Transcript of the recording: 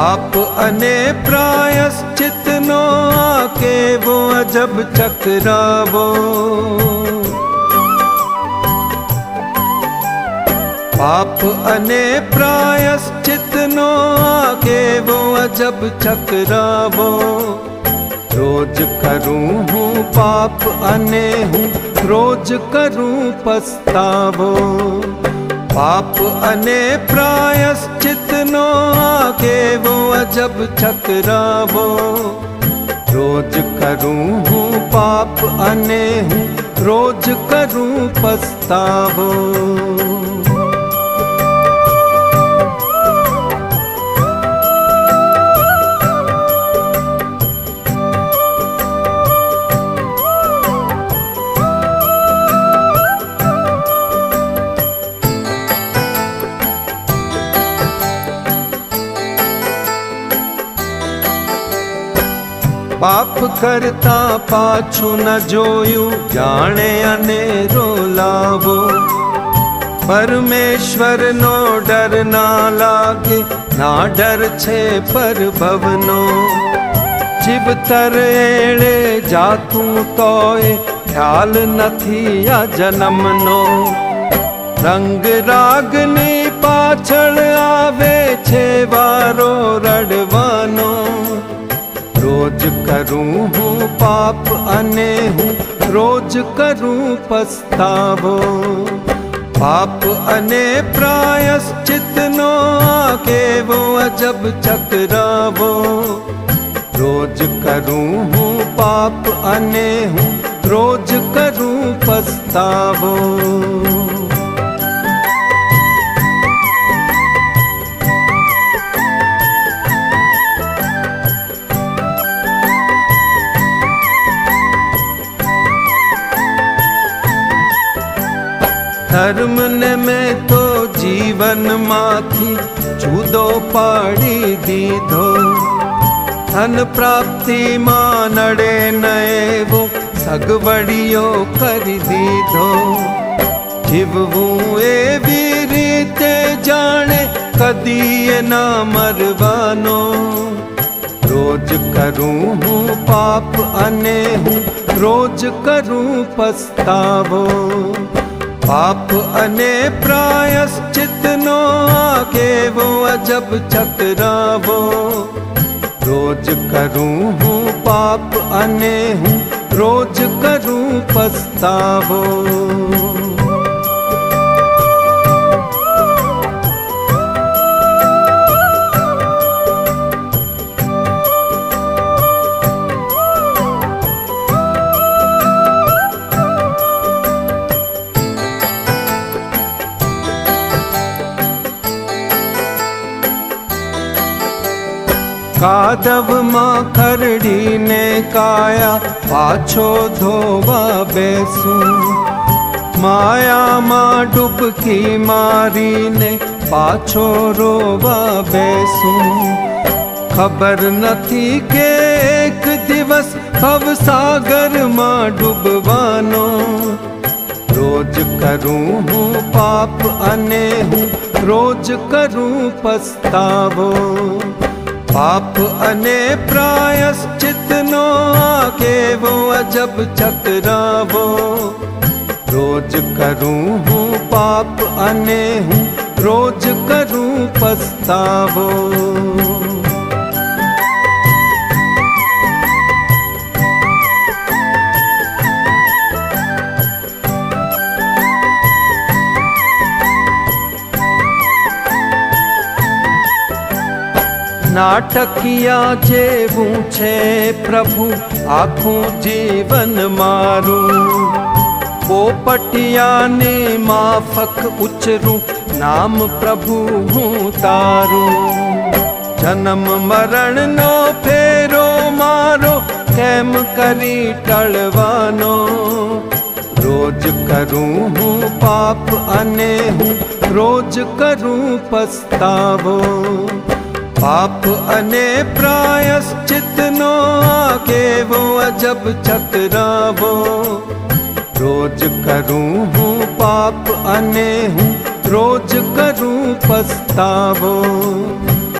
પાપ અને પ્રાયશ્ચિતનો કેવો અજબ ચક્રાવો. પાપ અને પ્રાયશ્ચિતનો કેવો અજબ ચક્રાવો. રોજ કરું હું પાપ અને હું રોજ કરું પસ્તાવો. પાપ અને પ્રાયશ્ચિતનો આ કેવો અજબ ચક્રાવો રોજ કરું હું પાપ અને હું રોજ કરું પસ્તાવો પાપ કરતા પાછું ન જોયું. જાણે અને રોલાવો. પરમેશ્વરનો ડર ના લાગે. ના ડર છે પરભવનો. જીવતર એળે જાતું તોય ખ્યાલ નથી આ જન્મનો. રંગ રાગની પાછળ આવે છે વારો. કરું હું પાપ અને હું રોજ કરું પસ્તાવો. પાપ અને પ્રાયશ્ચિતનો કેવો અજબ ચકરાવો. રોજ કરું હું પાપ અને હું રોજ કરું પસ્તાવો. ધર્મ ને મેં તો જીવનમાંથી જુદો પાડી દીધો ધન પ્રાપ્તિમાં નડે ન એવો સગવડીઓ કરી દીધો જીવવું એવી રીતે જાણે કદી ના મરવાનો રોજ કરું હું પાપ અને હું રોજ કરું પસ્તાવો પાપ અને પ્રાયશ્ચિતનો કેવો અજબ ચકરાવો રોજ કરું હું પાપ અને હું રોજ કરું પસ્તાવો. કાદવમાં ખરડીને કાયા પાછો ધોવા બેસું માયામાં ડૂબકી મારીને પાછો રોવા બેસું ખબર નથી કે એક દિવસ ભવસાગરમાં ડૂબવાનો રોજ કરું હું પાપ અને હું રોજ કરું પસ્તાવો પાપ અને પ્રાયશ્ચિતનો કેવો અજબ ચકરાવો. રોજ કરું હું પાપ અને હું રોજ કરું પસ્તાવો. નાટકિયા જેવું છે પ્રભુ, આખું જીવન મારું. પોપટિયાને માફક ઉચરું નામ પ્રભુ હું તારું. જન્મ મરણનો ફેરો મારો, કેમ કરી ટળવાનો? રોજ કરું હું પાપ અને હું રોજ કરું પસ્તાવો. પાપ અને પ્રાયશ્ચિતનો આ કેવો અજબ ચક્રાવો રોજ કરું હું પાપ અને હું રોજ કરું પસ્તાવો